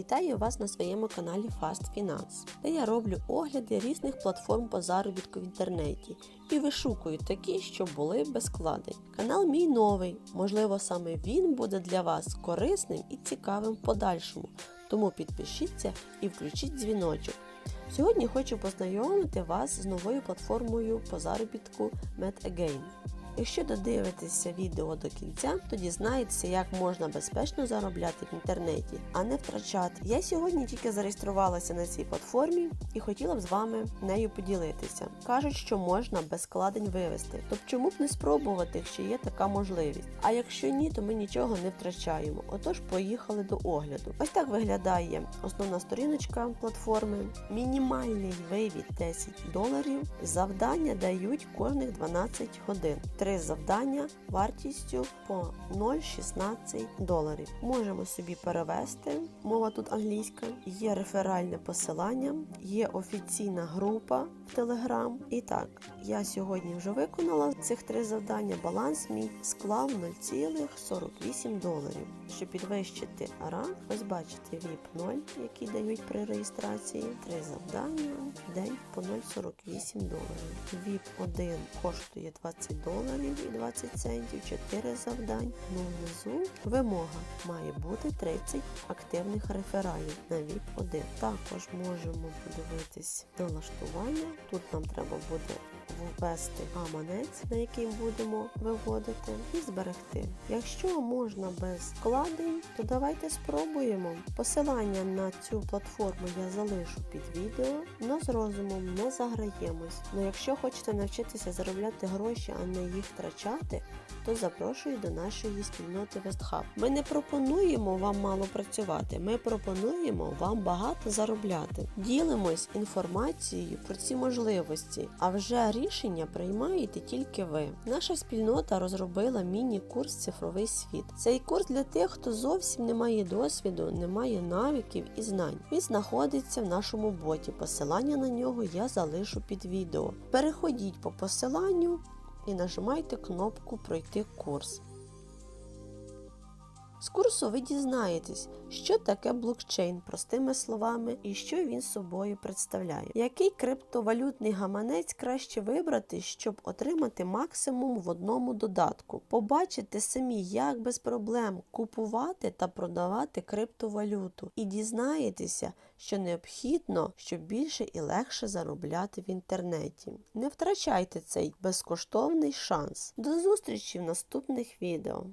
Вітаю вас на своєму каналі Fast Finance, де я роблю огляди різних платформ по заробітку в інтернеті і вишукую такі, що були без складень. Канал мій новий, можливо, саме він буде для вас корисним і цікавим в подальшому, тому підпишіться і включіть дзвіночок. Сьогодні хочу познайомити вас з новою платформою по заробітку MedAgain. Якщо додивитеся відео до кінця, то дізнаєтеся, як можна безпечно заробляти в інтернеті, а не втрачати. Я сьогодні тільки зареєструвалася на цій платформі і хотіла б з вами нею поділитися. Кажуть, що можна без складень вивести. Тобто чому б не спробувати, якщо є така можливість? А якщо ні, то ми нічого не втрачаємо. Отож, поїхали до огляду. Ось так виглядає основна сторіночка платформи. Мінімальний вивід 10 доларів. Завдання дають кожних 12 годин. Три завдання вартістю по 0,16 доларів. Можемо собі перевести. Мова тут англійська. Є реферальне посилання, є офіційна група в Telegram. І так, я сьогодні вже виконала цих три завдання. Баланс мій склав 0,48 доларів. Щоб підвищити ранг, ось бачите VIP 0, який дають при реєстрації. Три завдання день по 0,48 доларів. VIP 1 коштує 20 доларів і 20 центів, 4 завдань. Ну внизу вимога має бути 30 активних рефералів на VIP 1. Також можемо подивитись налаштування. Тут нам треба буде ввести гаманець, на який будемо виводити, і зберегти. Якщо можна без вкладень, то давайте спробуємо. Посилання на цю платформу я залишу під відео. Но з розумом не заграємось. Ну якщо хочете навчитися заробляти гроші, а не їх втрачати, то запрошую до нашої спільноти WestHub. Ми не пропонуємо вам мало працювати, ми пропонуємо вам багато заробляти. Ділимось інформацією про ці можливості, а вже рішення приймаєте тільки ви. Наша спільнота розробила міні-курс Цифровий світ. Цей курс для тих, хто зовсім не має досвіду, не має навиків і знань. Він знаходиться в нашому боті. Посилання на нього я залишу під відео. Переходіть по посиланню і нажимайте кнопку Пройти курс. З курсу ви дізнаєтесь, що таке блокчейн простими словами і що він собою представляє. Який криптовалютний гаманець краще вибрати, щоб отримати максимум в одному додатку. Побачите самі, як без проблем купувати та продавати криптовалюту, і дізнаєтеся, що необхідно, щоб більше і легше заробляти в інтернеті. Не втрачайте цей безкоштовний шанс. До зустрічі в наступних відео.